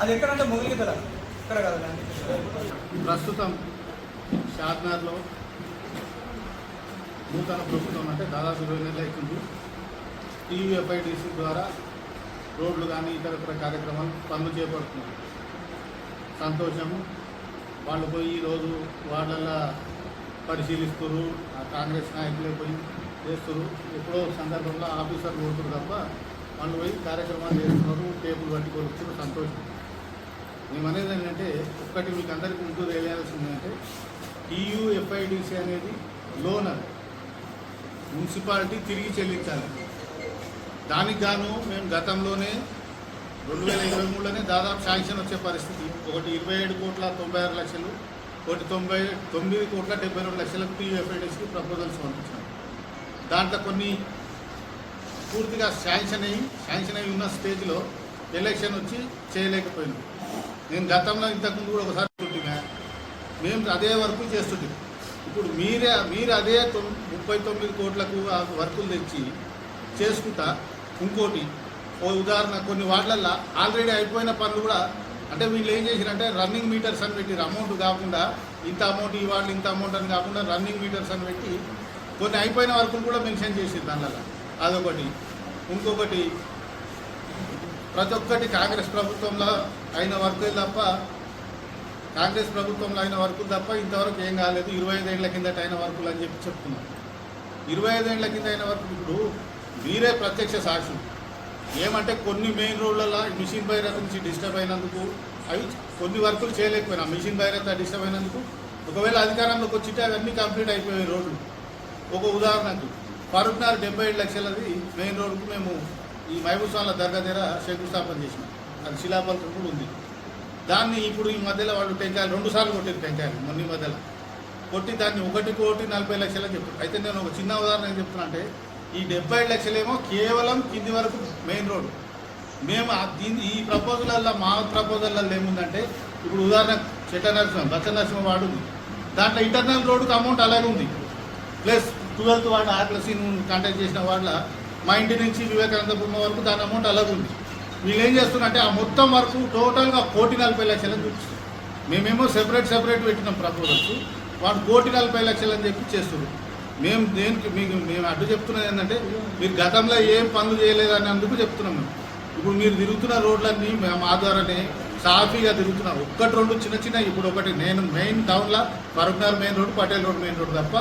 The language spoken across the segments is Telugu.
అది ఎక్కడంటే మొగిలి కదా ఇక్కడ కదా ప్రస్తుతం షాద్నగర్లో నూతన ప్రభుత్వం అంటే దాదాపు ఇరవై నెలలు అవుతుంది టీయూఎఫ్ఐడిసి ద్వారా రోడ్లు కానీ ఇతర ఇతర కార్యక్రమాలు పనులు చేపడుతున్నారు సంతోషము. వాళ్ళు పోయి ఈరోజు వాళ్ళ పరిశీలిస్తారు ఆ కాంగ్రెస్ నాయకులే పోయి చేస్తారు ఎప్పుడో సందర్భంలో ఆఫీసర్లు పోతున్నారు తప్ప వాళ్ళు పోయి కార్యక్రమాలు చేస్తున్నారు టేబుల్ పట్టి కొడుతున్నారు సంతోషం. మేము అనేది ఏంటంటే ఒక్కటి మీకు అందరికీ ముందు తెలియాల్సింది అంటే టీయూఎఫ్ఐడిసి అనేది లోన్ అది మున్సిపాలిటీ తిరిగి చెల్లించాలి. దానికి గాను మేము గతంలోనే రెండు వేల ఇరవై మూడులోనే దాదాపు శాంక్షన్ వచ్చే పరిస్థితి. ఒకటి ఇరవై ఏడు కోట్ల తొంభై ఆరు లక్షలు ఒకటి తొంభై తొమ్మిది కోట్ల డెబ్బై రెండు లక్షలకు టీయూఎఫ్ఐడిసికి ప్రపోజల్స్ పంపించాం. దాంట్లో కొన్ని పూర్తిగా శాంక్షన్ అయ్యి శాంక్షన్ అయ్యి ఉన్న స్టేజ్లో ఎలక్షన్ వచ్చి చేయలేకపోయింది నేను గతంలో ఇంతకుముందు కూడా ఒకసారి చుట్టినా మేము అదే వర్క్ చేస్తుంటాం ఇప్పుడు మీరే మీరు అదే ముప్పై తొమ్మిది కోట్లకు వర్కులు తెచ్చి చేసుకుంటా ఇంకోటి ఓ ఉదాహరణ కొన్ని వాటిలల్లో ఆల్రెడీ అయిపోయిన పనులు కూడా అంటే వీళ్ళు ఏం చేసిరంటే రన్నింగ్ మీటర్స్ అని పెట్టిరు అమౌంట్ కాకుండా ఇంత అమౌంట్ ఈ వాళ్ళు ఇంత అమౌంట్ అని కాకుండా రన్నింగ్ మీటర్స్ అని పెట్టి కొన్ని అయిపోయిన వర్కులు కూడా మెన్షన్ చేసిరు దానిలో అదొకటి. ఇంకొకటి ప్రతి ఒక్కటి కాంగ్రెస్ ప్రభుత్వంలో అయిన వర్కులు తప్ప కాంగ్రెస్ ప్రభుత్వంలో అయిన వర్కులు తప్ప ఇంతవరకు ఏం కాలేదు. ఇరవై ఐదేళ్ళ కిందట అయిన వర్కులు అని చెప్పి చెప్తున్నాం ఇరవై ఐదేళ్ళ కింద అయిన వరకు ఇప్పుడు మీరే ప్రత్యక్ష సాక్షులు. ఏమంటే కొన్ని మెయిన్ రోడ్లలో మిషన్ భైరత నుంచి డిస్టర్బ్ అయినందుకు అవి కొన్ని వర్కులు చేయలేకపోయినా మిషన్ భైరత డిస్టర్బ్ అయినందుకు. ఒకవేళ అధికారంలోకి వచ్చితే అవన్నీ కంప్లీట్ అయిపోయాయి రోడ్లు. ఒక ఉదాహరణకు ఫరూక్నగర్ డెబ్బై ఏడు లక్షలది మెయిన్ రోడ్కు మేము ఈ మహబూబ్సాల దర్గా దగ్గర శంకుస్థాపన చేసినాం. అది శిలాపలకం కూడా ఉంది. దాన్ని ఇప్పుడు ఈ మధ్యలో వాళ్ళు టెంకాయలు రెండు సార్లు కొట్టారు టెంకాయలు మొన్న మధ్యలో. కొట్టి దాన్ని ఒకటి కోటి నలభై లక్షలు అని చెప్తారు అయితే నేను ఒక చిన్న ఉదాహరణ ఏం చెప్తున్నా అంటే ఈ డెబ్బై ఐదు లక్షలేమో కేవలం కింది వరకు మెయిన్ రోడ్. మేము దీన్ని ఈ ప్రపోజలల్లో మా ప్రపోజల్లో ఏముందంటే ఇప్పుడు ఉదాహరణ చెట్ట నరసింహ బచ్చ నరసింహ వాడు ఉంది. దాంట్లో ఇంటర్నల్ రోడ్డుకి అమౌంట్ అలాగే ఉంది. ప్లస్ ట్వెల్త్ వాడు ఆర్టీసీ కాంటాక్ట్ చేసిన వాళ్ళ మా ఇంటి నుంచి వివేకానంద బొమ్మ వరకు దాని అమౌంట్ అలాగే ఉంది. వీళ్ళు ఏం చేస్తున్నారంటే ఆ మొత్తం వరకు టోటల్గా కోటి నలభై లక్షలని చూపిస్తారు మేమేమో సెపరేట్ సెపరేట్ పెట్టినాం ప్రపోజల్స్ వాడు కోటి నలభై లక్షలు అని చెప్పి చేస్తున్నారు. మేము దేనికి మీకు మేము అడ్డు చెప్తున్నది ఏంటంటే మీరు గతంలో ఏం పనులు చేయలేదని అందుకు చెప్తున్నాం మేము. ఇప్పుడు మీరు తిరుగుతున్న రోడ్లన్నీ మేము మా ద్వారానే సాఫీగా తిరుగుతున్నాం. ఒక్కటి రెండు చిన్న చిన్న ఇప్పుడు ఒకటి నేను మెయిన్ టౌన్లో Farooqnagar main road Patel road main road తప్ప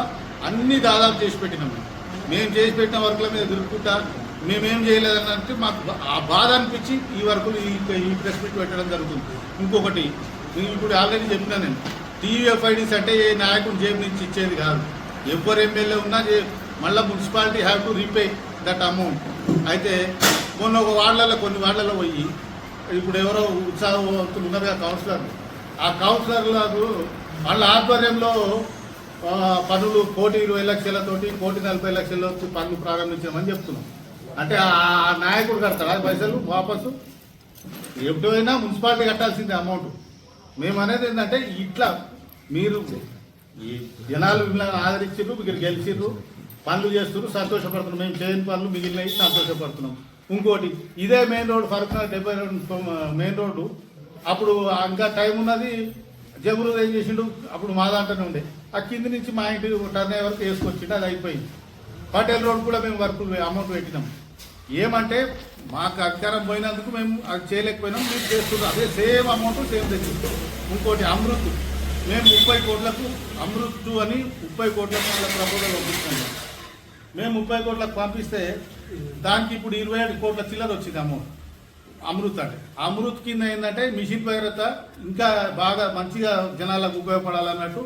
అన్నీ దాదాపు చేసి పెట్టినాం మేము. మేము చేసి పెట్టిన వర్కుల మీద తిరుగుకుంటా మేమేం చేయలేదని అంటే మాకు బా- ఆ బాధ అనిపించి ఈ వర్కులు ఈ ఈ ప్రెస్ మీట్ పెట్టడం జరుగుతుంది. ఇంకొకటి నేను ఇప్పుడు ఆల్రెడీ చెప్పినా నేను టీయూఎఫ్ఐడిస్ అంటే ఏ నాయకుడు జేబు నుంచి ఇచ్చేది కాదు. ఎవరు ఎమ్మెల్యే ఉన్నా మళ్ళీ municipality have to repay that amount. అయితే మొన్న ఒక వార్డులలో కొన్ని వార్డులలో పోయి ఇప్పుడు ఎవరో ఉత్సాహవంతులు ఉన్నారు కదా కౌన్సిలర్ ఆ కౌన్సిలర్లకు వాళ్ళ ఆధ్వర్యంలో పనులు కోటి ఇరవై లక్షలతోటి కోటి నలభై లక్షలతో పనులు ప్రారంభించామని చెప్తున్నాం. అంటే ఆ నాయకుడు కడతాడు? ఆ పైసలు వాపసు? ఎప్పుడైనా మున్సిపాలిటీ కట్టాల్సిందే అమౌంట్. మేము అనేది ఏంటంటే ఇట్లా మీరు ఈ జనాలు మిమ్మల్ని ఆదరించారు మీరు గెలిచిర్రు పనులు చేస్తున్నారు సంతోషపడుతున్నాం మేము చేయని పనులు మిగిలినవి సంతోషపడుతున్నాం. ఇంకోటి ఇదే మెయిన్ రోడ్ ఫరూక్ డెబ్బై రెండు మెయిన్ రోడ్డు. అప్పుడు ఇంకా టైం ఉన్నది జబురు ఏం చేసిండు? అప్పుడు మా దాంట్లోనే ఉండే. ఆ కింది నుంచి మా ఇంటి టర్న్ వరకు వేసుకొచ్చిండు అది అయిపోయింది. పటేల్ రోడ్ కూడా మేము వర్క్ అమౌంట్ పెట్టినాం. ఏమంటే మాకు అధికారం పోయినందుకు మేము అది చేయలేకపోయినాం మీరు చేస్తున్నాం అదే సేమ్ అమౌంట్ సేమ్ తెచ్చిస్తాం ఇంకోటి అమృత్. మేము ముప్పై కోట్లకు అమృత్ అని ముప్పై కోట్లకు వాళ్ళ ప్రపోజల్ పంపిస్తున్నాం మేము ముప్పై కోట్లకు పంపిస్తే దానికి ఇప్పుడు ఇరవై ఏడు కోట్ల చిల్లర వచ్చింది అమౌంట్. అమృత్ అంటే. అమృత్ కింద ఏంటంటే మిషన్ భగీరథ ఇంకా బాగా మంచిగా జనాలకు ఉపయోగపడాలన్నట్టు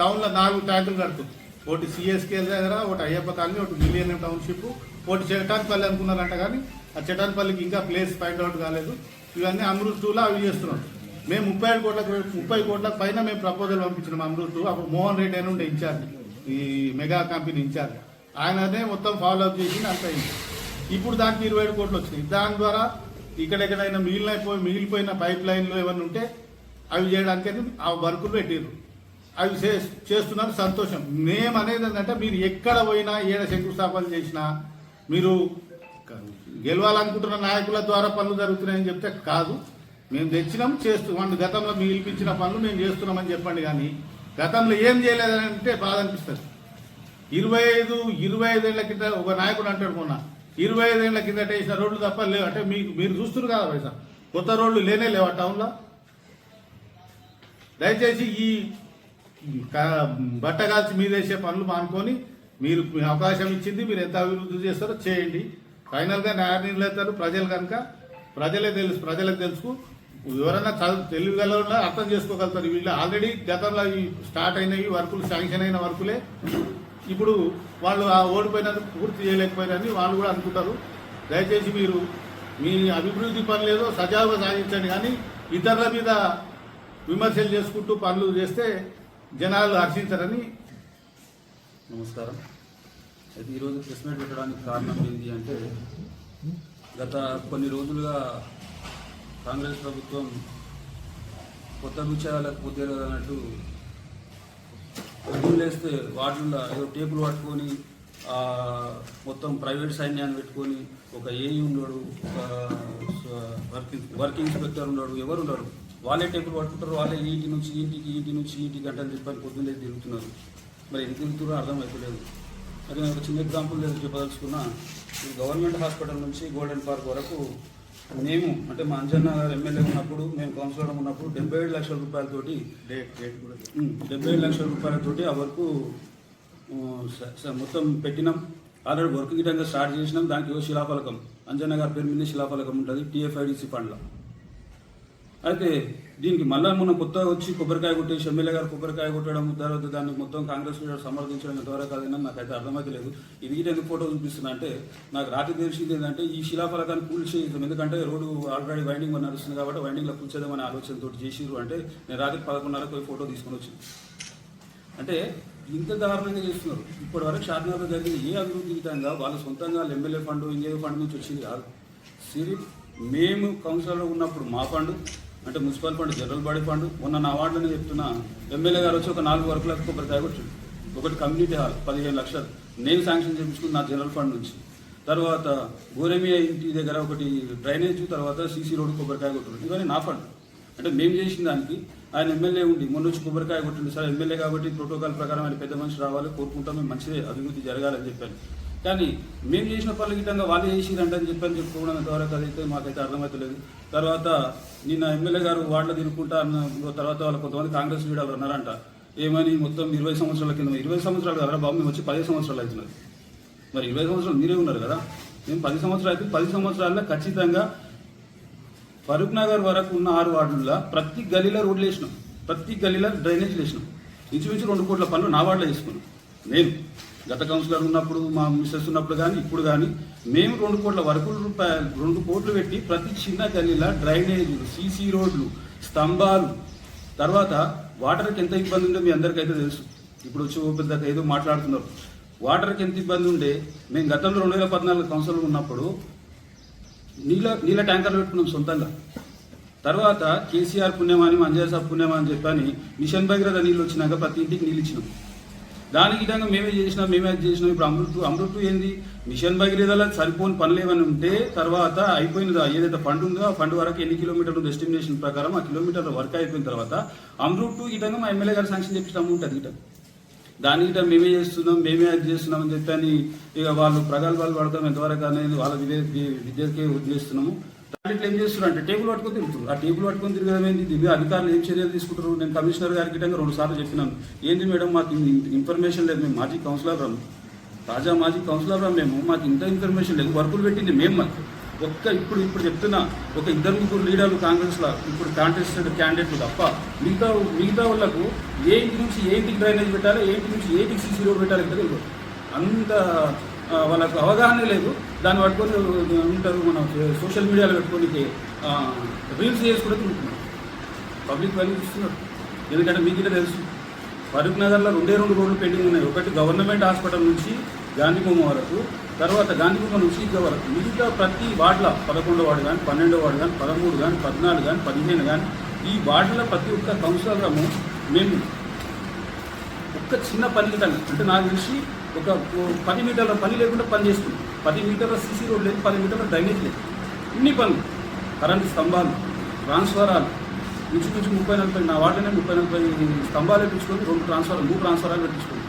టౌన్లో నాలుగు ట్యాంకులు కడుతుంది. ఒకటి సిఎస్కేఎల్ దగ్గర ఒకటి అయ్యప్ప కాలనీ ఒకటి మిలియనియం టౌన్షిప్ ఒకటి చెటాన్పల్లి అనుకున్నారంట కానీ ఆ చెటాన్పల్లికి ఇంకా ప్లేస్ ఫైండ్ అవుట్ కాలేదు. ఇవన్నీ అమృత్ టూలో అవి చేస్తున్నాం. మేము ముప్పై ఏడు కోట్ల ముప్పై కోట్ల పైన మేము ప్రపోజల్ పంపించినాం అమృత్ టూ అప్పుడు మోహన్ రెడ్డి అని ఉండే ఇన్ఛార్జ్ ఈ మెగా కంపెనీ ఇన్ఛార్జ్. ఆయననే మొత్తం ఫాలో అప్ చేసి అంత అయింది. ఇప్పుడు దానికి ఇరవై ఏడు కోట్లు వచ్చినాయి. దాని ద్వారా ఇక్కడెక్కడైనా మిగిలిపోయి మిగిలిపోయిన పైప్ లైన్లు ఏమైనా ఉంటే అవి చేయడానికని ఆ వర్కులు పెట్టారు అవి చే- చేస్తున్నారు సంతోషం. మేము అనేది ఏంటంటే మీరు ఎక్కడ పోయినా ఏడ శంకుస్థాపన చేసినా మీరు గెలవాలనుకుంటున్న నాయకుల ద్వారా పనులు జరుగుతున్నాయని చెప్తే కాదు. మేము తెచ్చినాం చేస్తున్నాం గతంలో మీరు ఇప్పించిన పనులు మేము చేస్తున్నామని చెప్పండి కానీ గతంలో ఏం చేయలేదని అంటే బాధ అనిపిస్తుంది. ఇరవై ఐదు ఇరవై ఐదేళ్ళ కింద ఒక నాయకుడు అంటాడు మొన్న ఇరవై ఐదేళ్ళ కిందట వేసిన రోడ్లు తప్ప లేవు. అంటే మీకు మీరు చూస్తున్నారు కదా పైసా కొత్త రోడ్లు లేనే లేవా టౌన్లో. దయచేసి ఈ బట్ట కాల్చి మీదేసే పనులు మానుకొని మీరు మీ అవకాశం ఇచ్చింది మీరు ఎంత అభివృద్ధి చేస్తారో చేయండి. ఫైనల్గా న్యాయ నిర్ణయిస్తారు ప్రజలు కనుక ప్రజలే తెలుసు ప్రజలకు తెలుసు. ఎవరైనా చదువు తెలివిగల అర్థం చేసుకోగలుగుతారు. వీళ్ళు ఆల్రెడీ గతంలో అవి స్టార్ట్ అయినవి వర్కులు శాంక్షన్ అయిన వర్కులే. ఇప్పుడు వాళ్ళు ఆ ఓడిపోయినందుకు పూర్తి చేయలేకపోయినని వాళ్ళు కూడా అనుకుంటారు. దయచేసి మీరు మీ అభివృద్ధి పనులేదో సజావుగా సాధించండి. కానీ ఇతరుల మీద విమర్శలు చేసుకుంటూ పనులు చేస్తే జనాలు హర్షించరని నమస్కారం. అయితే ఈరోజు ప్రెస్ మీట్ పెట్టడానికి కారణం ఏంటి అంటే గత కొన్ని రోజులుగా కాంగ్రెస్ ప్రభుత్వం కొత్త విషయాలకు పొద్దు అన్నట్టు లేస్తే వాటిల్లో ఏదో టేపులు పట్టుకొని మొత్తం ప్రైవేట్ సైన్యాన్ని పెట్టుకొని ఒక ఏఈ ఉన్నాడు ఒక వర్కింగ్ వర్కింగ్ ఇన్స్పెక్టర్ ఉన్నాడు ఎవరు ఉన్నారు వాళ్ళే టేపులు పట్టుకుంటారు వాళ్ళే ఇంటి నుంచి ఇంటికి ఇంటి నుంచి ఇంటికి గంటలు చెప్పని పొద్దున్నే తిరుగుతున్నారు. మరి ఎందుకు తిరుగుతున్నారో అర్థం అవుతలేదు అది నేను ఒక చిన్న ఎగ్జాంపుల్ లేదు చెప్పదలుచుకున్నా. ఈ గవర్నమెంట్ హాస్పిటల్ నుంచి గోల్డెన్ పార్క్ వరకు మేము అంటే మా అంజన్న గారు ఎమ్మెల్యే ఉన్నప్పుడు మేము కౌన్సిలర్ ఉన్నప్పుడు డెబ్బై ఏడు లక్షల రూపాయలతోటి డెబ్బై ఏడు లక్షల రూపాయలతోటి ఆ వర్క్ మొత్తం పెట్టినాం. ఆల్రెడీ వర్క్ గిటంగా స్టార్ట్ చేసినాం. దానికి శిలాఫలకం. అంజన్న గారి పేరు మీద శిలాఫలకం ఉంటుంది టీఎఫ్ఐడిసి ఫండ్లో అయితే దీనికి మళ్ళా మొన్న కొత్త వచ్చి కొబ్బరికాయ కొట్టేసి ఎమ్మెల్యే గారు కొబ్బరికాయ కొట్టడం తర్వాత దాన్ని మొత్తం కాంగ్రెస్ లీడర్ సమర్థించడం ఎంతవరకు కాదని నాకైతే అర్థమైతే లేదు. ఇది ఎందుకు ఫోటో చూపిస్తున్నా అంటే నాకు రాత్రి తెలిసింది ఏంటంటే ఈ శిలాఫలకాన్ని కూల్చేయడం ఎందుకంటే రోడ్డు ఆల్రెడీ వైండింగ్ నడుస్తుంది కాబట్టి వైండింగ్లో కూల్చేద్దామనే ఆలోచనతో చేసిరు అంటే నేను రాత్రి పదకొండున్నరకు పోయి ఫోటో తీసుకొని వచ్చింది అంటే ఇంత దారుణంగా చేస్తున్నారు. ఇప్పటి వరకు షాద్నగర్లో జరిగిన ఏ అభివృద్ధి విధంగా వాళ్ళ సొంతంగా ఎమ్మెల్యే ఫండ్ ఇంకేదో ఫండ్ నుంచి వచ్చింది కాదు. సిరి మేము కౌన్సిలర్లో ఉన్నప్పుడు మా ఫండ్ అంటే municipal fund general body fund. మొన్న నా వార్డులోనే చెప్తున్న ఎమ్మెల్యే గారు వచ్చి ఒక నాలుగు వర్కులకు కొబ్బరికాయ కొట్టిండు ఒకటి కమ్యూనిటీ హాల్ పదిహేను లక్షలు. నేను శాంక్షన్ చేయించుకున్న నా జనరల్ ఫండ్ నుంచి. తర్వాత గోరెమియా ఇంటి దగ్గర ఒకటి డ్రైనేజ్ తర్వాత సీసీ రోడ్డు కొబ్బరికాయ కొట్టిండు ఇవన్నీ నా ఫండ్. అంటే మేము చేసిన దానికి ఆయన ఎమ్మెల్యే ఉండి మొన్న వచ్చి కొబ్బరికాయ కొట్టింది సార్ ఎమ్మెల్యే కాబట్టి ప్రోటోకాల్ ప్రకారం ఆయన పెద్ద మనిషి రావాలి కోరుకుంటాం మేము మంచిదే అభివృద్ధి జరగాలని చెప్పాను కానీ మేము చేసిన పనులు గిట్టంగా వాళ్ళు చేసిరంటని అని చెప్పని చెప్పుకోవడం ఎంతవరకు అదైతే మాకైతే అర్థమవుతలేదు తర్వాత నిన్న ఎమ్మెల్యే గారు వార్డులో తినుకుంటా అన్న తర్వాత వాళ్ళు కొంతమంది కాంగ్రెస్ లీడర్లు ఉన్నారంట. ఏమని మొత్తం ఇరవై సంవత్సరాల కింద ఇరవై సంవత్సరాలు కదా బాబు మేము వచ్చి పదిహేను సంవత్సరాలు అవుతున్నది మరి ఇరవై సంవత్సరాలు మీరే ఉన్నారు కదా? మేము పది సంవత్సరాలు అయితే పది సంవత్సరాల్లో ఖచ్చితంగా ఫరూక్ నగర్ వరకు ఉన్న ఆరు వార్డుల్లో ప్రతి గలీలో రోడ్లు వేసినాం. ప్రతి గలీలో డ్రైనేజ్ వేసినాం. ఇంచుమించు రెండు కోట్ల పనులు నా వార్డులో వేసుకున్నాం నేను గత కౌన్సిలర్ ఉన్నప్పుడు మా మిస్సెస్ ఉన్నప్పుడు కానీ ఇప్పుడు కానీ మేము రెండు కోట్ల వరకు రూపాయలు రెండు కోట్లు పెట్టి ప్రతి చిన్న గల్లీలా డ్రైనేజీలు సీసీ రోడ్లు స్తంభాలు తర్వాత వాటర్కి ఎంత ఇబ్బంది ఉందో మీ అందరికైతే తెలుసు. ఇప్పుడు వచ్చి పెద్ద ఏదో మాట్లాడుతున్నారు. వాటర్కి ఎంత ఇబ్బంది ఉండే మేము గతంలో రెండు వేల పద్నాలుగు కౌన్సిలర్ ఉన్నప్పుడు నీళ్ళ నీళ్ళ ట్యాంకర్లు పెట్టుకున్నాం సొంతంగా. తర్వాత కేసీఆర్ పుణ్యమాని మంజయ్య సాబ్ పుణ్యమా అని చెప్పని మిషన్ భగీరథ నీళ్ళు వచ్చినాక ప్రతి ఇంటికి నీళ్ళు ఇచ్చినాం. దానికి విధంగా మేమే చేసినాం మేమే అది చేసినాం. ఇప్పుడు అమృత్ అమృత్ ఏంది? మిషన్ భగీరథలో సరిపోని పనులు ఏమైనా ఉంటే తర్వాత అయిపోయినదా? ఏదైతే ఫండ్ ఉందో ఆ ఫండ్ వరకు ఎన్ని కిలోమీటర్లు ఎస్టిమేషన్ ప్రకారం ఆ కిలోమీటర్ వర్క్ అయిపోయిన తర్వాత అమృత్ విధంగా మా ఎమ్మెల్యే గారు శాంక్షన్ చేపించిన అమౌంట్ అది దానికి గిట్ట మేమే చేస్తున్నాం మేమే అది చేస్తున్నాం అని చెప్పి అని ఇక వాళ్ళు ప్రగల్భాలు పడతాం ఎంతవరకు అనేది వాళ్ళ విద్య విద్యకే వదిలేస్తున్నాము ఇట్లా ఏం చేస్తున్నారు అంటే టేబుల్ పట్టుకొని తిరుగుతారు ఆ టేబుల్ పట్టుకొని తిరగడం ఏంది? దీని అధికారులు ఏం చర్యలు తీసుకుంటారు? నేను కమిషనర్ గారికి గిట్టంగా రెండు సార్లు చెప్పినాను. ఏంది మేడం మాకు ఇన్ఫర్మేషన్ లేదు. మేము మాజీ కౌన్సిలర్ రాము తాజా మాజీ కౌన్సిలర్ రాము మేము. మాకు ఇంత ఇన్ఫర్మేషన్ లేదు. వర్కులు పెట్టింది మేము మాకు. ఒక్క ఇప్పుడు ఇప్పుడు చెప్తున్నా ఒక ఇద్దరు ముగ్గురు లీడర్లు కాంగ్రెస్లో ఇప్పుడు కాంటెస్టెడ్ క్యాండిడేట్లు తప్ప మిగతా మిగతా వాళ్ళకు ఏంటి నుంచి ఏంటికి డ్రైనేజ్ పెట్టాలి ఏంటి నుంచి ఏంటికి ఇంటికి సీసీ రోడ్ పెట్టాలి తెలియదు. అంత వాళ్ళకు అవగాహన లేదు. దాన్ని పట్టుకొని ఉంటారు మన సోషల్ మీడియాలో పెట్టుకొని రీల్స్ చేసుకోవడం ఉంటున్నారు పబ్లిక్ వాల్యూ ఇస్తున్నారు. ఎందుకంటే మీకు తెలుసు. ఫరూక్ నగర్లో రెండే రెండు రోడ్లు పెండింగ్ ఉన్నాయి. ఒకటి గవర్నమెంట్ హాస్పిటల్ నుంచి గాంధీబొమ్మ వరకు తర్వాత గాంధీబొమ్మ నుంచి ఇక వరకు. మిగతా ప్రతి వార్డుల పదకొండో వార్డు కానీ పన్నెండో వార్డు కానీ పదమూడు కానీ పద్నాలుగు కానీ పదిహేను కానీ ఈ వార్డుల ప్రతి ఒక్క కౌన్సిలర్లము మేము ఒక్క చిన్న పనికి తను అంటే నాకు తెలిసి ఒక పది మీటర్ల పని లేకుండా పని చేస్తుంది. పది మీటర్ల సీసీ రోడ్ లేదు పది మీటర్ల డ్రైనేజ్ లేదు. ఇన్ని పనులు కరెంటు స్తంభాలు ట్రాన్స్ఫరాలు ఇంచుమించు ముప్పై నలభై నా వాటినే ముప్పై నలభై స్తంభాలు పెట్టించుకొని రెండు ట్రాన్స్ఫర్ మూడు ట్రాన్స్ఫరాలు పెట్టించుకోండి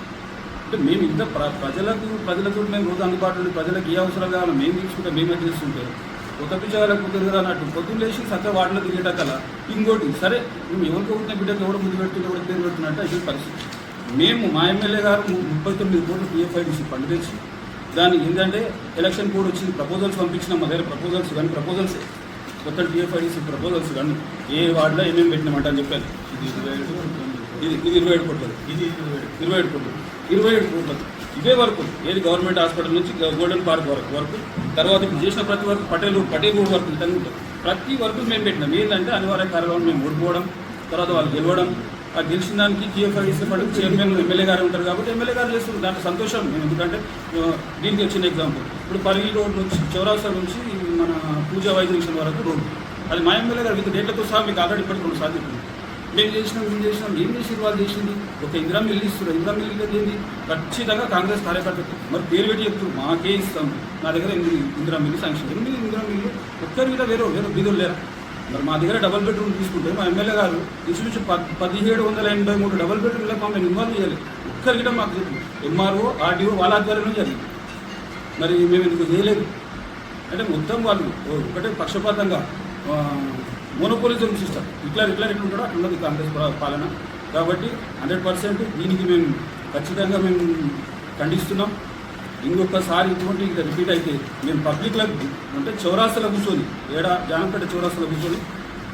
అంటే మేము ఇంత ప్ర ప్రజలకు ప్రజలకు మేము రోజు అందుబాటులో ప్రజలకు ఏ అవసరం కావాలో మేము తీసుకుంటే మేమే చేస్తుంటే ఒక పిచ్చగాలకు కుదురుగా అన్నట్టు పొద్దున్న లేచి సత్య వాటిలో కల ఇంకోటి సరే మేము ఎవరికి ఉంటే బిడ్డకు ఎవరు ముందు పెడుతుంటే ఎవరు పేరు పెడుతున్నట్టు అది పరిస్థితి. మేము మా ఎమ్మెల్యే గారు ముప్పై తొమ్మిది కోట్లు టీఎఫ్ఐడిసి ఫండ్ తెచ్చి దానికి ఏంటంటే ఎలక్షన్ కోడ్ వచ్చింది ప్రపోజల్స్ పంపించినాం మా దగ్గర ప్రపోజల్స్ కానీ ప్రపోజల్స్ కొత్త టీఎఫ్ఐడిసి ప్రపోజల్స్ కానీ ఏ వార్డులో ఏమేమి పెట్టినామంట అని చెప్పాను. ఇది ఇరవై ఏడు ఇది ఇది ఇరవై ఏడు కోట్లు. ఇది ఇరవై ఏడు ఇరవై ఏడు కోట్లు. ఇరవై ఏడు కోట్లు. ఇదే వరకు ఏది గవర్నమెంట్ హాస్పిటల్ నుంచి గోల్డెన్ పార్క్ వరకు వరకు తర్వాత ఇప్పుడు చేసిన ప్రతి వరకు పటేల్ పటేల్ వరకు ప్రతి వరకు మేము పెట్టినాం. ఏంటంటే అనివార్య కారణం మేము ఓడిపోవడం తర్వాత వాళ్ళు గెలవడం అది తెలిసిన దానికి టీఎఫ్ఐడిసి పడి చైర్మన్ ఎమ్మెల్యే గారు ఉంటారు కాబట్టి ఎమ్మెల్యే గారు చేస్తున్నారు దాంట్లో సంతోషం నేను ఎందుకంటే దీనికి వచ్చిన ఎగ్జాంపుల్ ఇప్పుడు పరిగి రోడ్ నుంచి చౌరాసా నుంచి మన పూజా వైద్యం వరకు రోడ్. అది మా ఎమ్మెల్యే గారు విత్ డేట్లతో సహా మీకు ఆల్రెడీ ఇప్పటికి రెండు సార్లు మేము చేసినాం మేము చేసినాం. ఏం చేసి వాళ్ళు చేసింది? ఒక ఇందిరా మిల్లు ఇస్తున్నారు ఇందిరా మిల్లు ఏంది? ఖచ్చితంగా కాంగ్రెస్ కార్యకర్తలు. మరి పేరు పెట్టి చెప్తున్నారు మాకే ఇస్తాం. నా దగ్గర ఎనిమిది ఇందిరా మిల్లు శాంక్షన్. ఎనిమిది ఇందిరా మిల్లు ఒక్కరి మీద వేరే వేరే బీదులు లేరా? మరి మా దగ్గర డబల్ బెడ్రూమ్ తీసుకుంటే మా ఎమ్మెల్యే గారు ఇంచుమించు పదిహేడు వందల ఎనభై మూడు డబల్ బెడ్రూమ్లకు మమ్మల్ని ఇన్వాల్వ్ చేయాలి. ఒక్కరికి మాకు ఎంఆర్ఓ ఆర్డీఓ వాళ్ళ ఆధ్వర్యంలో జరిగింది మరి మేము ఎందుకు చేయలేదు? అంటే మొత్తం వాళ్ళు ఒకటే పక్షపాతంగా మోనోపోలిజం సిస్టమ్ ఇట్లా ఇట్లా ఎట్లా ఉంటాడో అట్లా ఉన్నది కాంగ్రెస్ పాలన. కాబట్టి హండ్రెడ్ పర్సెంట్ దీనికి మేము ఖచ్చితంగా మేము ఖండిస్తున్నాం. ఇంకొకసారి ఇటువంటి ఇంకా రిపీట్ అయితే మేము పబ్లిక్లో అంటే చౌరాస్తలో కూర్చొని ఏడా జానపేట చౌరాస్తలో కూర్చొని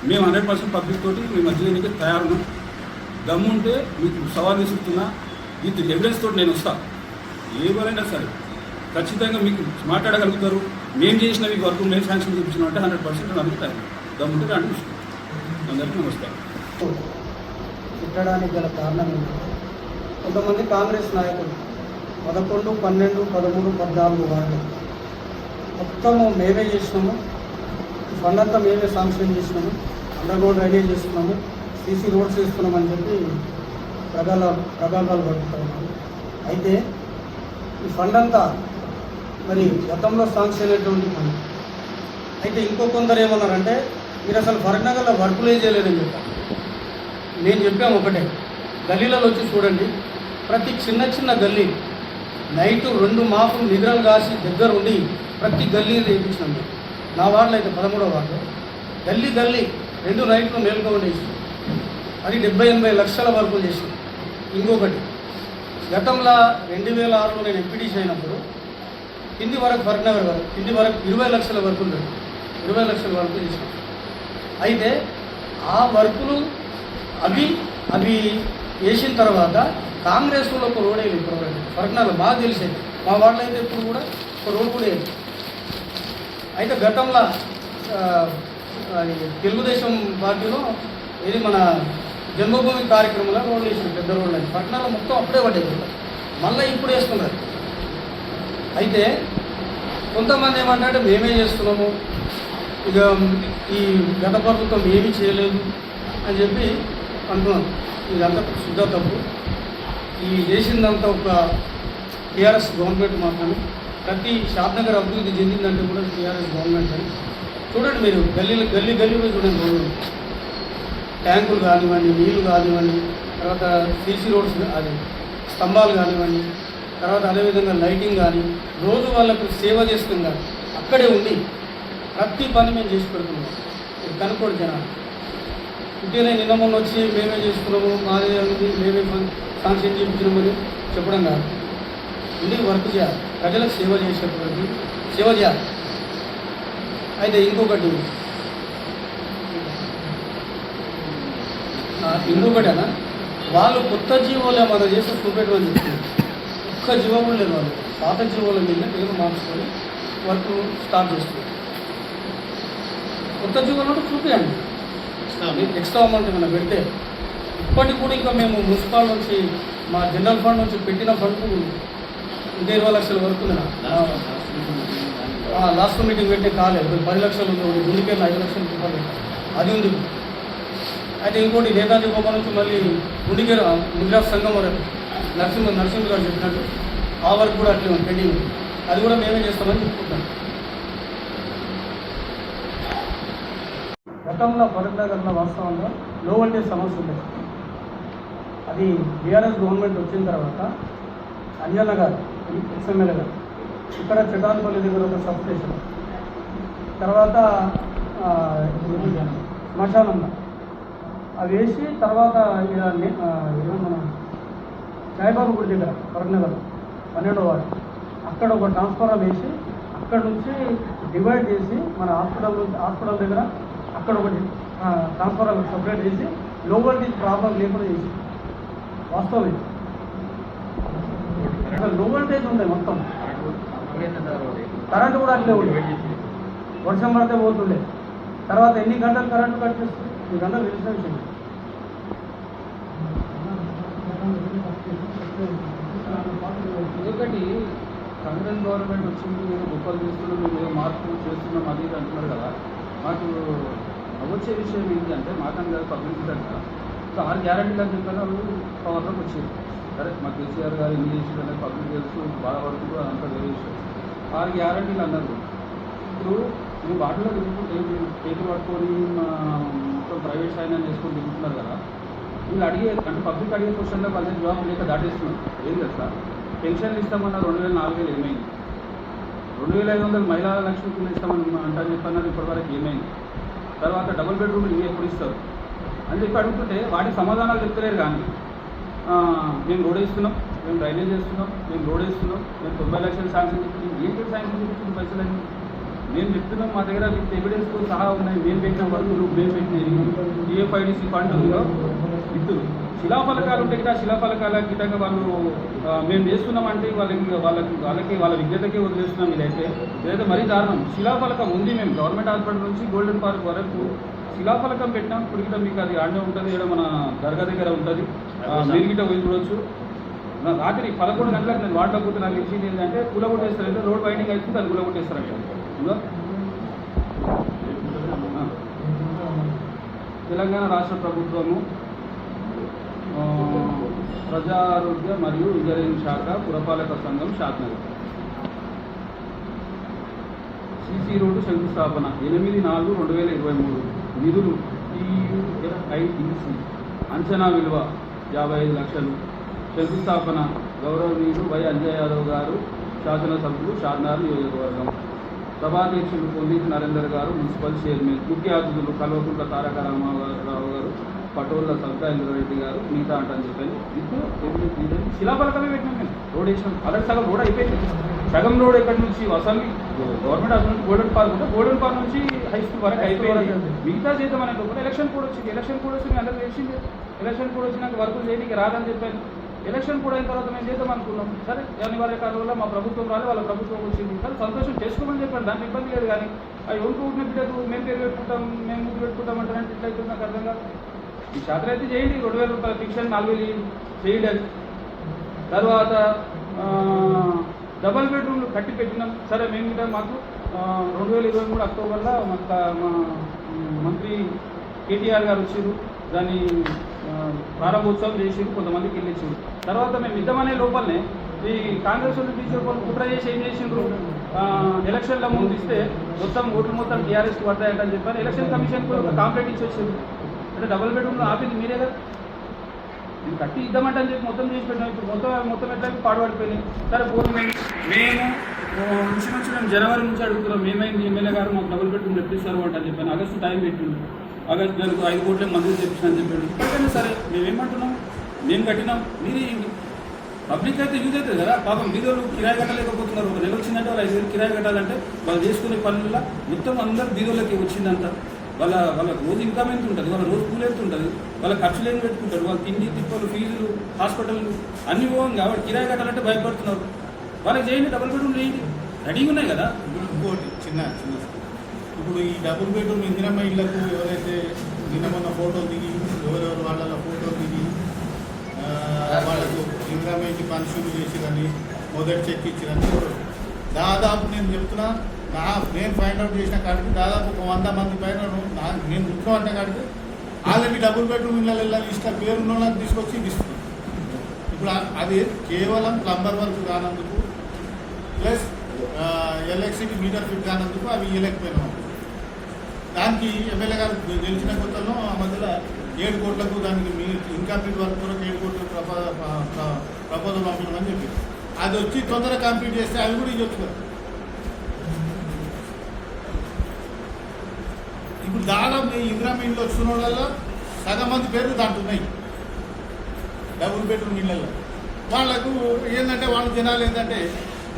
మేము హండ్రెడ్ పర్సెంట్ పబ్లిక్ తోటి మేము మధ్య తయారున్నాం దమ్ముంటే మీకు సవాల్ విసురుతున్నా విత్ ఎవిడెన్స్ తోటి నేను వస్తాను ఎవరైనా సరే ఖచ్చితంగా మీకు మాట్లాడగలుగుతారు. మేము చేసిన మీకు వర్క్ మేము శాంక్షన్ చూపించిన అంటే హండ్రెడ్ పర్సెంట్ నమ్ముతారు దమ్ముంటే రాండి చూసుకుంటాం అందరికీ నమస్కారం. తిట్టడానికి గల కారణం కొంతమంది కాంగ్రెస్ నాయకులు పదకొండు పన్నెండు పదమూడు పద్నాలుగు వార్డు. మొత్తము మేమే చేసినాము. ఈ ఫండ్ అంతా మేమే శాంక్షన్ చేసినాము. అండర్ గ్రౌండ్ రెడీ చేస్తున్నాము. సీసీ రోడ్స్ వేస్తున్నామని చెప్పి ప్రగాల ప్రగాగాలు పడుతూ అయితే ఈ ఫండ్ అంతా మరి గతంలో శాంక్షన్ అయినటువంటి ఫండ్. అయితే ఇంకో కొందరు ఏమన్నారంటే మీరు అసలు ఫరక్నగర్లో వర్కులే చేయలేదని చెప్పారు. నేను చెప్పాము ఒకటే. గల్లీలలో వచ్చి చూడండి. ప్రతి చిన్న చిన్న గల్లీ నైటు రెండు మాపులు నిద్రలు కాసి దగ్గర ఉండి ప్రతి గల్లీని వేయించినాం మేము. నా వార్డులో అయితే పదమూడో వార్డు. గల్లీ గల్లీ రెండు నైట్లు మేలుకో ఉండేసి అది డెబ్బై ఎనభై లక్షల వరకు చేసి ఇంకొకటి గతంలో రెండు వేల ఆరులో నేను ఎంపీటీసీ అయినప్పుడు కింది వరకు ఫర్నగర్ వరకు కింది వరకు ఇరవై లక్షల వరకు ఉండేది. ఇరవై లక్షల వరకు చేసాం అయితే ఆ వర్కులు అవి అవి వేసిన తర్వాత కాంగ్రెస్ వాళ్ళు ఒక రోడ్ వేయలేదు ప్రొవైడ్ ఫర్నగర్ బాగా తెలిసేది. మా వాటిలో అయితే ఇప్పుడు కూడా ఒక రోడ్ కూడా అయితే గతంలో అది తెలుగుదేశం పార్టీలో ఇది మన జన్మభూమి కార్యక్రమంలో రోడ్లు వేసిన పెద్ద రోడ్లు అని పట్టణాలు మొత్తం అప్పుడే పడ్డాయి మళ్ళీ ఇప్పుడు వేస్తున్నారు. అయితే కొంతమంది ఏమంటే మేమే చేస్తున్నాము. ఇక ఈ గత ప్రభుత్వం ఏమీ చేయలేదు అని చెప్పి అంటున్నాను ఇదంతా శుద్ధ తప్పు. ఈ చేసిందంతా ఒక టీఆర్ఎస్ గవర్నమెంట్ మాత్రమే. ప్రతి షాద్నగర్ అభివృద్ధి చెందిందంటే కూడా టీఆర్ఎస్ గవర్నమెంట్. అని చూడండి మీరు గల్లీలు గల్లీ గల్లీలో చూడండి రోడ్లు. ట్యాంకులు కానివ్వండి నీళ్ళు కానివ్వండి తర్వాత సీసీ రోడ్స్ అది స్తంభాలు కానివ్వండి తర్వాత అదేవిధంగా లైటింగ్ కానీ రోజు వాళ్ళకు సేవ చేస్తున్నాం అక్కడే ఉండి ప్రతి పని మేము చేసి పెడుతున్నాం. ఇది జనాలు. ఇంకేనే నిన్న మొన్న వచ్చి మేమే చేసుకున్నాము మాదే ఉంది మేమే ఫంక్షన్ చేయించినామని చెప్పడం కాదు. ఇంటికి వర్క్ చేయాలి. ప్రజలకు సేవ చేసేటువంటి సేవ చేయాలి. అయితే ఇంకొకటి. ఇంకొకటి అన్న. వాళ్ళు కొత్త జీవోలే ఏమన్నా చేసి చూపెట్టమని చెప్తున్నారు. ఒక్క జీవం కూడా లేదు వాళ్ళు. పాత జీవోల మీద పేరు మార్చుకొని వర్క్ స్టార్ట్ చేస్తున్నారు. కొత్త జీవోలు కూడా చూపించండి ఎక్స్ట్రా అమౌంట్ ఏమైనా పెడితే ఇప్పటికి కూడా ఇంకా మేము మున్సిపాల్ నుంచి మా జనరల్ ఫండ్ నుంచి పెట్టిన ఫండ్ ఇంకా ఇరవై లక్షల వరకు లాస్ట్ మీటింగ్ పెట్టే కాలేదు పది లక్షలు ఉంది ఒకటి ఐదు లక్షల రూపాయలు అది ఉంది. అయితే ఇంకోటి నేతాజీ బొమ్మ నుంచి మళ్ళీ ముందుకెళ్ళ ముద్రా సంఘం వరకు. నరసింహ నరసింహ గారు చెప్పినట్టు ఆ వరకు కూడా అట్లే ఉంది పెండింగ్ అది కూడా మేమే చేస్తామని చెప్పుకుంటాం గత గతంలో భరత్ నగర్లో లో వోల్టేజ్ సమస్య ఉండేది అది బీఆర్ఎస్ గవర్నమెంట్ వచ్చిన తర్వాత అంజన్న గారు ఎక్స్ఎమ్మెల్యే గారు ఇక్కడ చిటాన్పల్లి దగ్గర ఒక సబ్ స్టేషన్ తర్వాత ఆ, శ్మశానంలో అవి వేసి తర్వాత ఈడ నే- మన సాయిబాబా గుడి దగ్గర కరీంనగర్ పన్నెండో వారు అక్కడ ఒక ట్రాన్స్ఫార్మర్ వేసి అక్కడ నుంచి డివైడ్ చేసి మన హాస్పిటల్ హాస్పిటల్ దగ్గర అక్కడ ఒకటి ట్రాన్స్ఫారం సపరేట్ చేసి లో ప్రాబ్లం లేకుండా చేసి. వాస్తవం ఇది. ఇక్కడ లో వోల్టేజ్ ఉంది మొత్తం. కరెంట్ కూడా అట్లే ఉంది వర్షం పడితే పోతుండే. తర్వాత ఎన్ని గంటలు కరెంటు కట్ చేస్తుంది? ఈ గంటలు తెలిసిన విషయం. ఎందుకంటే కాంగ్రెస్ గవర్నమెంట్ వచ్చింది ఏదో గొప్పలు చేస్తున్నాం మేము మార్పు చేస్తున్నాం అది అంటున్నారు కదా. మాకు వచ్చే విషయం ఏంటి అంటే మాకని కాదు పబ్లిక్ దగ్గర సో ఆరు గ్యారంటీలు అని చెప్పిన? వాళ్ళు పవర్లోకి వచ్చారు సరే మా కేసీఆర్ గారు ఎన్ని చేసిందంటే పబ్లిక్ తెలుసు బాధపడుతుంది అదంతా వేరే విషయం. ఆరు గ్యారంటీలు అన్నారు. ఇప్పుడు మేము వాటిలో తిరుగుతుంటే మీరు చేతులు పట్టుకొని మా మొత్తం ప్రైవేట్ సైన్ చేసుకొని తిరుగుతున్నారు కదా వీళ్ళు అడిగే అంటే పబ్లిక్ అడిగే క్వశ్చన్లో వాళ్ళ జవాబు లేక దాటేస్తున్నారు. ఏం తెలుసా? పెన్షన్లు ఇస్తామన్న రెండు వేల నాలుగు వేలు ఏమైంది? రెండు వేల ఐదు వందలు మహిళా లక్ష్మి కింద ఇస్తామని అంటారు చెప్పన్నారు ఇప్పటివరకు ఏమైంది? తర్వాత డబుల్ బెడ్రూమ్ ఇవి ఎప్పుడు ఇస్తారు? అని చెప్పి అడుగుతుంటే వాటికి సమాధానాలు చెప్తలేరు కానీ మేము రోడ్ వేస్తున్నాం మేము డ్రైనేజ్ చేస్తున్నాం మేము రోడ్ వేస్తున్నాం మేము తొంభై లక్షలు శాంక్షన్ చెప్తున్నాం ఏంటి శాంక్షన్ చెప్తుంది పైసలు మేము చెప్తున్నాం మా దగ్గర విత్ ఎవిడెన్స్ సహా ఉన్నాయి. మేము పెట్టిన వర్కులు మేము పెట్టినవి. ఏఫ్ఐడిసి ఫండ్ విత్తులు శిలాఫలకాలు ఉంటాయి కదా శిలాఫలకాల గిట్టంగా వాళ్ళు మేము చేస్తున్నామంటే వాళ్ళకి వాళ్ళకి వాళ్ళకి వాళ్ళ విజ్ఞతకే వదిలేస్తున్నాం ఇదైతే. ఇదైతే మరీ దారుణం. శిలాఫలకం ఉంది మేము గవర్నమెంట్ హాస్పిటల్ నుంచి గోల్డెన్ పార్క్ వరకు శిలాఫలకం పెట్టినాం. ఇప్పుడు గిట్ట మీకు అది ఆడే ఉంటుంది ఇక్కడ మన దర్గా దగ్గర ఉంటుంది. మీరు గిట్ట పోయి చూడొచ్చు. నా రాత్రి పదకొండు గంటలకు నేను కూర్చొని నాకు ఇచ్చింది ఏంటంటే కూలగొట్టేస్తారు రోడ్ వైండింగ్ అయితే అది కూలగొట్టేస్తారంట ఉందా? ఆ. తెలంగాణ రాష్ట్ర ప్రభుత్వము ప్రజారోగ్య మరియు ఇంజనీరింగ్ శాఖ పురపాలక సంఘం షాద్నగర్. సిసి రోడ్డు శంకుస్థాపన ఎనిమిది నాలుగు రెండు వేల ఇరవై మూడు. నిధులు టీయుఎఫ్ఐటిసి అంచనా విలువ యాభై ఐదు లక్షలు. శంకుస్థాపన గౌరవనీయులు వై అంజయ్ యాదవ్ గారు శాసనసభ్యులు షాద్నగర్ నియోజకవర్గం. సభాధ్యక్షులు పొందిటి నరేందర్ గారు మున్సిపల్ చైర్మన్ ముఖ్య అతిథులు కల్వకుంట్ల తారక రామారావు గారు పటోళ్ళ సబ్కా ఇంద్రారెడ్డి గారు మిగతా అంటాను చెప్పాను. ఇప్పుడు శిలాఫలకమే పెట్టినాం మేము. రోడ్ వేసినాం. అలాగే సగం రోడ్ అయిపోయింది. సగం రోడ్ ఎక్కడి నుంచి? అసలు గవర్నమెంట్ హాస్పిటల్ నుంచి గోల్డెన్ పార్క్ ఉంటే గోల్డెన్ పార్క్ నుంచి హై స్కూల్ వరకు అయిపోయింది. మిగతా చేద్దాం అనే లోపల ఎలక్షన్ కోడ్ వచ్చింది. ఎలక్షన్ కోడ్ వచ్చింది అందరికి తెలిసింది. ఎలక్షన్ కోడ్ వచ్చినాక వర్కులు చేయడానికి రాదని చెప్పాను. ఎలక్షన్ కూడా అయిన తర్వాత మేము చేద్దాం అనుకున్నాం. సరే అనివార్య వల్ల మా ప్రభుత్వం రాలి వాళ్ళ ప్రభుత్వం వచ్చింది. కానీ సంతోషం చేసుకోమని చెప్పండి దానికి ఇబ్బంది లేదు కానీ ఆ ఎవరికి ఊరిన బిడ్డకు మేము పేరు పెట్టుకుంటాం మేము ఊరు పెట్టుకుంటాం అంటారంటే ఇట్లయితే నాకు అర్థం కాదు. ఈ శాతం అయితే చేయండి రెండు వేల రూపాయల ఫిక్షన్ నాలుగు వేలు ఇవ్వండి. తర్వాత డబల్ బెడ్రూమ్లు కట్టి పెట్టినాం. సరే మేము కూడా మాకు రెండు వేల ఇరవై మూడు అక్టోబర్లో మా మంత్రి కేటీఆర్ గారు వచ్చారు దాన్ని ప్రారంభోత్సవం చేసి కొంతమందికి వెళ్ళించారు తర్వాత మేము ఇద్దామనే లోపలనే ఈ కాంగ్రెస్ వాళ్ళు టీచర్ కుట్ర చేసి ఏం చేసిండ్రు? ఎలక్షన్ల ముందు ఇస్తే మొత్తం ఓట్లు మొత్తం టీఆర్ఎస్కి పడతాయంటని చెప్పారు. ఎలక్షన్ కమిషన్ కూడా ఒక కాంప్లైంట్ ఇచ్చి వచ్చింది అంటే డబుల్ బెడ్రూమ్లో ఆపింది మీరే కదా. నేను కట్టి ఇద్దామంటే అని చెప్పి మొత్తం చేసి పెట్టాం ఇప్పుడు మొత్తం మొత్తం ఎట్లా పాడుపడిపోయినాయి. సరే పోనీ మేము నుంచి నుంచి మేము జనవరి నుంచి అడుగుతున్నాం. మేమైంది ఎమ్మెల్యే గారు మాకు డబుల్ బెడ్రూమ్ తెప్పిస్తారు అంటే అని చెప్పాను ఆగస్టు టైం పెట్టిండు ఆగస్టు దానికి ఐదు కోట్ల మందికి చెప్పిన అని చెప్పాడు. ఇప్పటికైనా సరే మేమేమంటున్నాం? మేము కట్టినాం. మీరే పబ్లిక్ అయితే యూజ్ అవుతుంది కదా. పాపం బీదోళ్ళు కిరాయి కట్టలేకపోతున్నారు. ఒక నెల వచ్చిందంటే వాళ్ళు ఐదు వేలు కిరాయి కట్టాలంటే వాళ్ళు చేసుకునే పనుల్లో మొత్తం అందరు బీదోళ్ళకి వచ్చిందంట. వాళ్ళ వాళ్ళ రోజు ఇన్కమ్ ఎంత ఉంటుంది వాళ్ళ రోజు కూలి ఎంత ఉంటుంది వాళ్ళ ఖర్చులు ఏం పెట్టుకుంటారు? వాళ్ళ తిండి తిప్పలు ఫీజులు హాస్పిటల్ అన్ని పోవంగా కాబట్టి కిరాయి కట్టాలంటే భయపడుతున్నారు. వాళ్ళకి చేయండి డబుల్ బెడ్రూమ్ చేయండి. రెడీగా ఉన్నాయి కదా? ఇంకోటి చిన్న చిన్న ఇప్పుడు ఈ డబుల్ బెడ్రూమ్ ఇందిరమ్మ ఇళ్ళకు ఎవరైతే నిన్న మొన్న దిగి ఎవరెవరు వాళ్ళ ఫోటో దిగి వాళ్ళకు ఇందిరమ్మ ఇంటి పనుషులు చేసిరని మొదటి చెక్ ఇచ్చిరని దాదాపు నేను చెప్తున్నా నా నేను ఫైండ్అవుట్ చేసిన కాడికి దాదాపు ఒక వంద మంది పైన నేను ముఖ్యం అంటే కాడికి ఆల్రెడీ డబుల్ బెడ్రూమ్ ఇళ్ళ లిస్ట్ పేరు ఉన్న వాళ్ళకి తీసుకొచ్చి ఇది ఇప్పుడు అది కేవలం ప్లంబర్ వర్క్ కానందుకు ప్లస్ ఎలక్ట్రిసిటీ మీటర్ ఫిట్ కానందుకు అవి ఇవ్వలేకపోయినాం దానికి ఎమ్మెల్యే గారు గెలిచిన కొత్తలో ఆ మధ్యలో ఏడు కోట్లకు దానికి మీ ఇన్కంప్లీట్ వర్క్ కొరకు ఏడు కోట్లకు ప్రపో ప్రపోజల్ అని చెప్పి అది వచ్చి తొందరగా కంప్లీట్ చేస్తే అవి కూడా ఇవ్వచ్చు ఇప్పుడు దాదాపు ఈ వచ్చిన వాళ్ళలో సగం మంది పేర్లు దాంట్లో ఉన్నాయి డబుల్ బెడ్రూమ్ ఇళ్ళల్లో. వాళ్ళకు ఏంటంటే వాళ్ళ జనాలు ఏంటంటే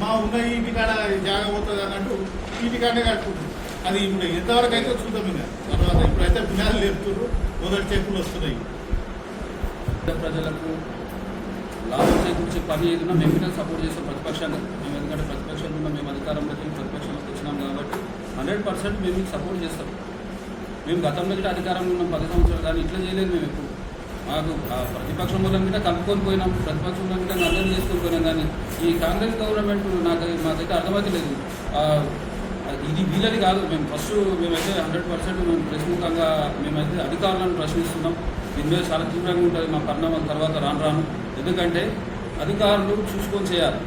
మా ఉన్న ఇంటికాడ కాడ జాగా పోతుంది అన్నట్టు ఇంటికాడే కట్టుకుంటుంది అది ఇప్పుడు ఎంతవరకు అయితే చూద్దాం ఇంకా. తర్వాత ఇప్పుడైతే పిల్లలు లేపుతున్నారు మొదటి చెప్పులు వస్తున్నాయి. ప్రజలకు లాభం చేకూర్చే పని ఏదైనా మేము కూడా సపోర్ట్ చేస్తాం ప్రతిపక్షాన్ని మేము ఎందుకంటే ప్రతిపక్షంలో ఉన్న మేము అధికారంలోకి ప్రతిపక్షంలోకి వచ్చినాం కాబట్టి హండ్రెడ్ పర్సెంట్ మేము మీకు సపోర్ట్ చేస్తాం. మేము గతంలో కూడా అధికారంలో ఉన్నాం పది సంవత్సరాలు కానీ ఇట్లా చేయలేదు మేము ఎప్పుడు. మాకు ప్రతిపక్షం మూలం కూడా కలుపుకొని పోయినాం ప్రతిపక్షంలో కూడా అర్థం చేసుకొని పోయినాం కానీ ఈ కాంగ్రెస్ గవర్నమెంట్ నాకు మాకైతే అర్థమవుతలేదు ఇది వీళ్ళని కాదు. మేము ఫస్ట్ మేమైతే హండ్రెడ్ పర్సెంట్ మేము ప్రశ్నికంగా మేమైతే అధికారులను ప్రశ్నిస్తున్నాం. దీని మీద చాలా తీవ్రంగా ఉంటుంది మా పరిణామం. తర్వాత రాను రాను. ఎందుకంటే అధికారులు చూసుకొని చేయాలి.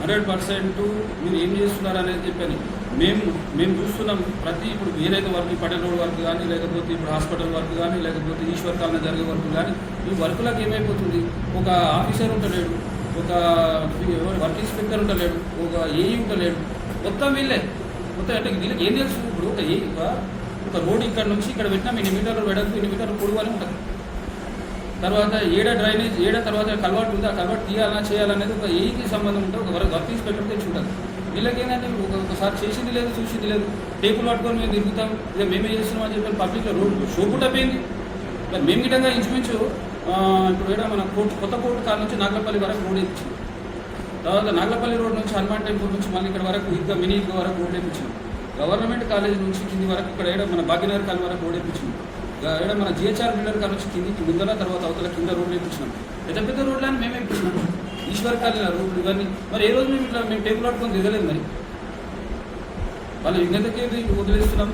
హండ్రెడ్ పర్సెంట్ మీరు ఏం చేస్తున్నారు అనేది చెప్పని మేము మేము చూస్తున్నాం ప్రతి ఇప్పుడు ఏదైతే వర్క్ పడే రోడ్ వర్క్ కానీ లేకపోతే ఇప్పుడు హాస్పిటల్ వర్క్ కానీ లేకపోతే ఈశ్వర్ కాలన జరిగే వర్క్ కానీ ఈ వర్క్లకు ఏమైపోతుంది? ఒక ఆఫీసర్ ఉంటలేడు. ఒక వర్క్ ఇన్స్పెక్టర్ ఉండలేడు ఒక ఏఈ ఉంటలేడు. మొత్తం వీళ్ళే. మొత్తం అంటే దీనికి ఏం తెలుసు? ఇప్పుడు ఒక ఒక రోడ్ ఇక్కడ నుంచి ఇక్కడ పెట్టినా ఇన్ని మీటర్లు వెడల్పు ఇన్ని మీటర్లు పొడుగు అని ఉంటుంది. తర్వాత ఏడ డ్రైనేజ్ ఏడ తర్వాత కలవాటు ఉంది ఆ కలవాటు తీయాలన్నా చేయాలనేది ఒక ఏకి సంబంధం ఉంటుంది ఒక వరకు వర్క్ ఇన్స్పెక్టర్ తెచ్చి ఉంటుంది. వీళ్ళకి ఏంటంటే ఒకసారి చేసింది లేదు చూసింది లేదు. టేపులు పట్టుకొని మేము తిరుగుతాం. ఇక మేమే చేస్తున్నాం అని చెప్పి పబ్లిక్లో రోడ్ షోపుటపోయింది మరి మేము గిటంగా ఇంచుమించు ఇప్పుడు ఏడా మన కోర్టు కొత్త కోర్టు కాడ నుంచి నాగలపల్లి వరకు రోడ్ ఇచ్చింది తర్వాత నాగలపల్లి రోడ్ నుంచి హనుమాన్ టెంపుల్ నుంచి మళ్ళీ ఇక్కడ వరకు ఇంకా మినీ ఈద్గా వరకు రోడ్ వేయించాం గవర్నమెంట్ కాలేజ్ నుంచి కింది వరకు ఇక్కడ ఏడ మన భాగ్యనగర్ కాలనీ వరకు రోడ్ వేయించాం ఏడ మన జిహెచ్ఆర్ బిల్డర్ కాడ నుంచి కిందికి ముందర తర్వాత అవతల కింద రోడ్లు వేయించినాం పెద్ద పెద్ద రోడ్లని మేమే వేయించినాం ఈశ్వర్ కాలనీ రోడ్లు ఇవన్నీ. మరి ఏ రోజు మేము ఇట్లా మేము టేబుల్ ఆడుకొని దిగలేదు మరి. వాళ్ళు విజ్ఞతకి వదిలేస్తున్నాం.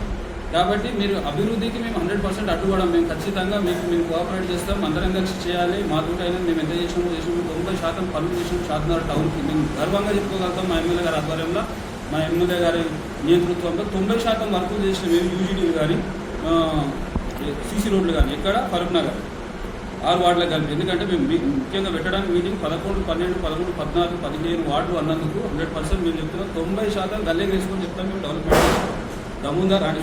కాబట్టి మీరు అభివృద్ధికి మేము హండ్రెడ్ పర్సెంట్ అడ్డుకోవడం మేము ఖచ్చితంగా మీకు మేము కోఆపరేట్ చేస్తాం. అందరం కలిసి చేయాలి. మా తోటి అయినా మేము ఎంత చేసినామో చేసినాము తొంభై శాతం పనులు చేసినాం షాద్నగర్ టౌన్కి మేము గర్వంగా చెప్పుకోగలుగుతాం మా ఎమ్మెల్యే గారి ఆధ్వర్యంలో. మా ఎమ్మెల్యే గారి నేతృత్వంలో తొంభై శాతం వర్కులు చేసిన మేము యూజీడీలు కానీ సీసీ రోడ్లు కానీ ఎక్కడ? ఫరూక్ నగర్ ఆరు వార్డులకు కలిపి. ఎందుకంటే మేము మీ- ముఖ్యంగా పెట్టడానికి మీటింగ్ పదకొండు పన్నెండు పదమూడు పద్నాలుగు పదిహేను వార్డులు అన్నందుకు హండ్రెడ్ పర్సెంట్ మేము చెప్తున్నాం. తొంభై శాతం గల్లీ వేసుకొని చెప్తాం మేము డెవలప్మెంట్ దముందా రాణి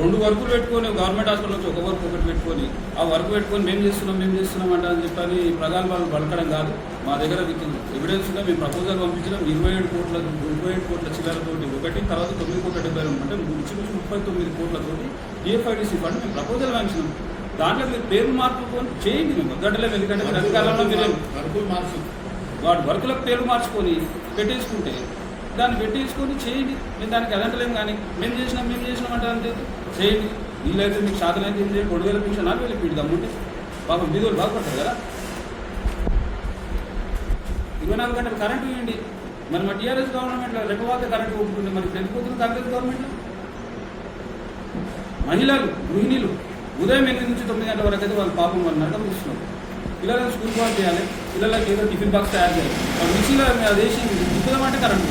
రెండు వర్కులు పెట్టుకొని గవర్నమెంట్ హాస్పిటల్ నుంచి ఒక వర్క్ ఒకటి పెట్టుకొని ఆ వర్క్ పెట్టుకొని మేము చేస్తున్నాం మేము చేస్తున్నాం అంటే అని చెప్పని ప్రగల్భాలు పలకడం కాదు మా దగ్గర ఎవిడెన్స్గా మేము ప్రపోజల్ పంపించడం ఇరవై ఏడు కోట్ల ఇరవై ఏడు కోట్ల చిల్లరతోటి ఒకటి తర్వాత తొమ్మిది కోట్ల డెబ్బై రెండు అంటే ఇంచుమించు ముప్పై తొమ్మిది కోట్లతోటి డిఎఫ్ఐడిసి ఫండ్ మేము ప్రపోజల్ పంపించినాం దాంట్లో మీరు పేరు మార్పుకొని చేయండి మేము. వద్దడలేము ఎందుకంటే మీరు మీరు వర్కులు మార్చి వాడు వర్కులకు పేరు మార్చుకొని పెట్టేసుకుంటే దాన్ని పెట్టించుకొని చేయండి. మేము దానికి అదంటలేము కానీ మేము చేసినాం మేము చేసినాం అంటే అంతే. చేయండి. వీళ్ళైతే మీకు సాధన అయితే ఏం చేయండి రెండు వేల పెన్షన్ నాలుగు వేలు పీడి దమ్ముంటే పాపం బీదోళ్ళు బాగుపడతారు కదా. ఇరవై నాలుగు గంటలు కరెంటు ఇవ్వండి. మరి మా టీఆర్ఎస్ గవర్నమెంట్లో రెప్పవాత కరెంటు ఒప్పుకుంటే మరి పెరిగిపోతుంది కాంగ్రెస్ గవర్నమెంట్? మహిళలు గృహిణీలు ఉదయం ఎనిమిది నుంచి తొమ్మిది గంటల వరకు అయితే వాళ్ళు పాపం వాళ్ళు నరకం ఇస్తున్నారు పిల్లలను స్కూల్ పాస్ చేయాలి. పిల్లలకి ఏదో టిఫిన్ బాక్స్ తయారు చేయాలి. వాళ్ళు మిక్సీలో అది వేసి దిక్కుదామంటే కరెంట్.